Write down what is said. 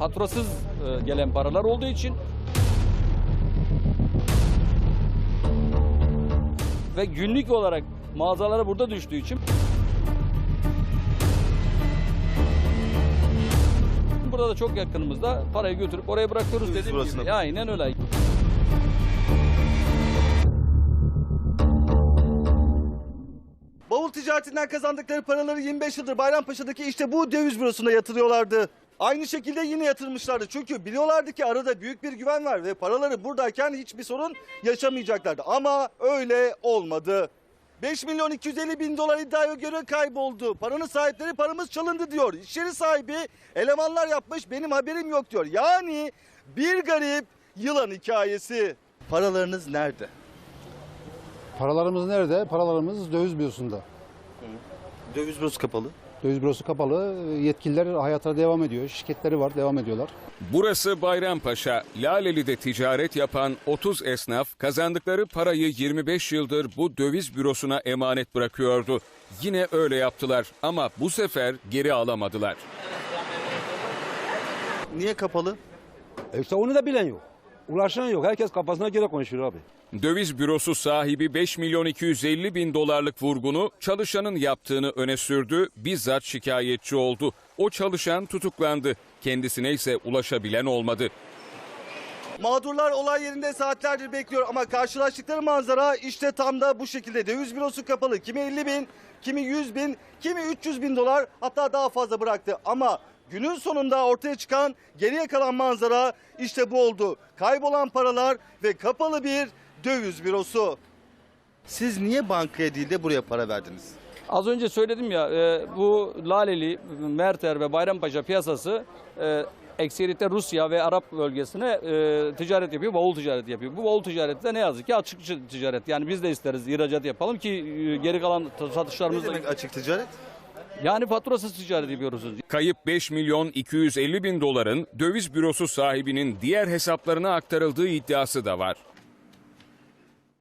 faturasız e, gelen paralar olduğu için ve günlük olarak mağazalara burada düştüğü için burada da çok yakınımızda parayı götürüp oraya bırakıyoruz dediğim gibi. Aynen öyle. Bavul ticaretinden kazandıkları paraları 25 yıldır Bayrampaşa'daki işte bu döviz bürosuna yatırıyorlardı. Aynı şekilde yine yatırmışlardı. Çünkü biliyorlardı ki arada büyük bir güven var ve paraları buradayken hiçbir sorun yaşamayacaklardı. Ama öyle olmadı. 5 milyon 250 bin dolar iddiaya göre kayboldu. Paranın sahipleri paramız çalındı diyor. İş yeri sahibi elemanlar yapmış benim haberim yok diyor. Yani bir garip yılan hikayesi. Paralarınız nerede? Paralarımız nerede? Paralarımız döviz bürosunda. Döviz bürosu kapalı. Döviz bürosu kapalı. Yetkililer hayata devam ediyor. Şirketleri var, devam ediyorlar. Burası Bayrampaşa. Laleli'de ticaret yapan 30 esnaf kazandıkları parayı 25 yıldır bu döviz bürosuna emanet bırakıyordu. Yine öyle yaptılar ama bu sefer geri alamadılar. Niye kapalı? E işte onu da bilen yok. Ulaşan yok. Herkes kafasına göre konuşuyor abi. Döviz bürosu sahibi 5 milyon 250 bin dolarlık vurgunu çalışanın yaptığını öne sürdü. Bizzat şikayetçi oldu. O çalışan tutuklandı. Kendisine ise ulaşabilen olmadı. Mağdurlar olay yerinde saatlerdir bekliyor ama karşılaştıkları manzara işte tam da bu şekilde. Döviz bürosu kapalı. Kimi 50 bin, kimi 100 bin, kimi 300 bin dolar hatta daha fazla bıraktı. Ama günün sonunda ortaya çıkan geriye kalan manzara işte bu oldu. Kaybolan paralar ve kapalı bir döviz bürosu. Siz niye bankaya değil de buraya para verdiniz? Az önce söyledim ya e, bu Laleli, Merter ve Bayrampaşa piyasası e, ekseriyetle Rusya ve Arap bölgesine e, ticaret yapıyor, bavul ticareti yapıyor. Bu bavul ticareti de ne yazık ki açık ticaret. Yani biz de isteriz ihracat yapalım ki e, geri kalan Ne satışlarımız da... demek açık ticaret? Yani faturasız ticaret yapıyoruz. Kayıp 5 milyon 250 bin doların döviz bürosu sahibinin diğer hesaplarına aktarıldığı iddiası da var.